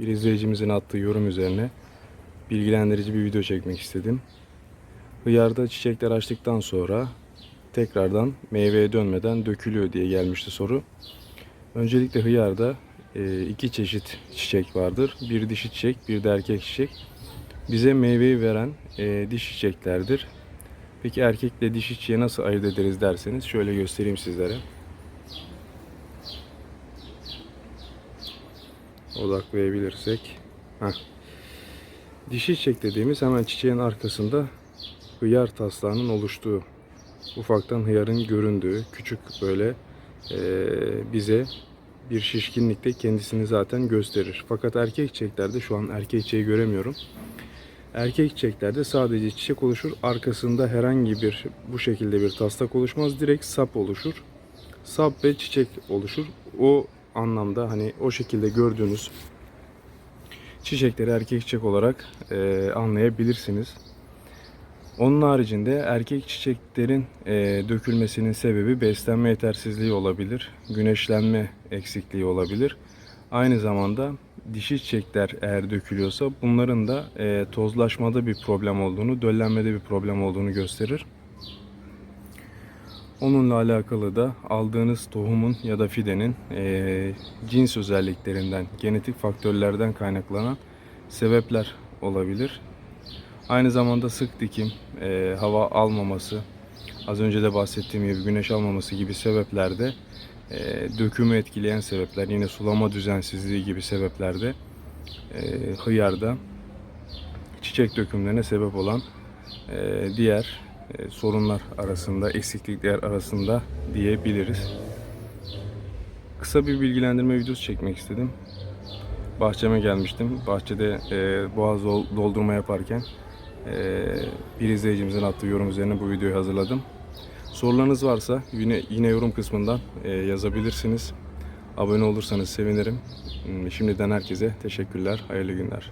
Bir izleyicimizin attığı yorum üzerine bilgilendirici bir video çekmek istedim. Hıyarda çiçekler açtıktan sonra tekrardan meyveye dönmeden dökülüyor diye gelmişti soru. Öncelikle hıyarda e, iki çeşit çiçek vardır. Bir dişi çiçek, bir de erkek çiçek. Bize meyveyi veren e, dişi çiçeklerdir. Peki erkekle dişi çiçeği nasıl ayırt ederiz derseniz şöyle göstereyim sizlere. Odaklayabilirsek. Heh. Dişi çiçek dediğimiz hemen çiçeğin arkasında hıyar taslağının oluştuğu, ufaktan hıyarın göründüğü, küçük böyle eee, bize bir şişkinlikte kendisini zaten gösterir. Fakat erkek çiçeklerde şu an erkek çiçeği göremiyorum. Erkek çiçeklerde sadece çiçek oluşur. Arkasında herhangi bir bu şekilde bir taslak oluşmaz. Direkt sap oluşur. Sap ve çiçek oluşur. O anlamda hani o şekilde gördüğünüz çiçekleri erkek çiçek olarak eee, anlayabilirsiniz. Onun haricinde erkek çiçeklerin eee, dökülmesinin sebebi beslenme yetersizliği olabilir, güneşlenme eksikliği olabilir. Aynı zamanda dişi çiçekler eğer dökülüyorsa bunların da eee, tozlaşmada bir problem olduğunu, döllenmede bir problem olduğunu gösterir. Onunla alakalı da aldığınız tohumun ya da fidenin eee, cins özelliklerinden, genetik faktörlerden kaynaklanan sebepler olabilir. Aynı zamanda sık dikim, eee, hava almaması, az önce de bahsettiğim gibi güneş almaması gibi sebeplerde eee dökümü etkileyen sebepler, yine sulama düzensizliği gibi sebeplerde eee hıyarda çiçek dökümlerine sebep olan eee, diğer sorunlar arasında, eksiklikler arasında diyebiliriz. Kısa bir bilgilendirme videosu çekmek istedim. Bahçeme gelmiştim. Bahçede eee boğaz dol- doldurma yaparken eee, bir izleyicimizin attığı yorum üzerine bu videoyu hazırladım. Sorularınız varsa yine yine yorum kısmından eee, yazabilirsiniz. Abone olursanız sevinirim. Şimdiden herkese teşekkürler. Hayırlı günler.